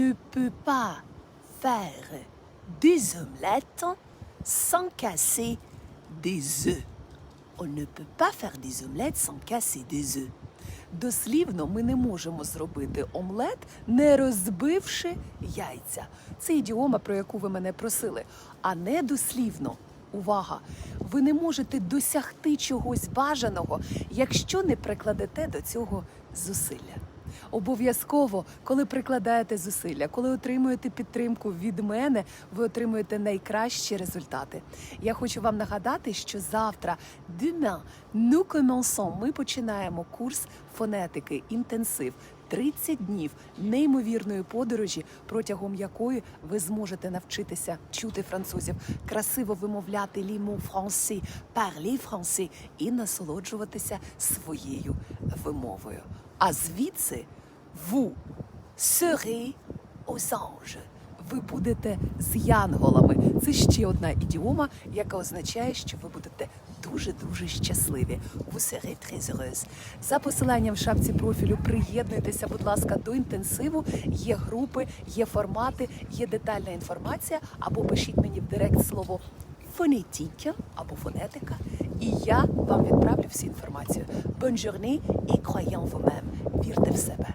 ne peut pas faire des omelettes sans casser des œufs. On ne peut pas faire des omelettes sans casser des œufs. Дослівно ми не можемо зробити омлет, не розбивши яйця. Це ідіома, про яку ви мене просили. А не дослівно. Увага! Ви не можете досягти чогось бажаного, якщо не прикладете до цього зусилля. Обов'язково, коли прикладаєте зусилля, коли отримуєте підтримку від мене, ви отримуєте найкращі результати. Я хочу вам нагадати, що завтра, demain, nous commençons, ми починаємо курс фонетики інтенсив. 30 днів неймовірної подорожі, протягом якої ви зможете навчитися чути французів, красиво вимовляти ліму франси, парлі франси і насолоджуватися своєю вимовою. А звідси serez aux anges. Ви будете з янголами. Це ще одна ідіома, яка означає, що ви будете дуже дуже щасливі. За посиланням в шапці профілю приєднуйтеся, будь ласка, до інтенсиву. Є групи, є формати, є детальна інформація. Або пишіть мені в директ слово фонетіка або фонетика, і я вам відправлю всю інформацію. Bonne journée et croyez en vous-même. Вірте в себе.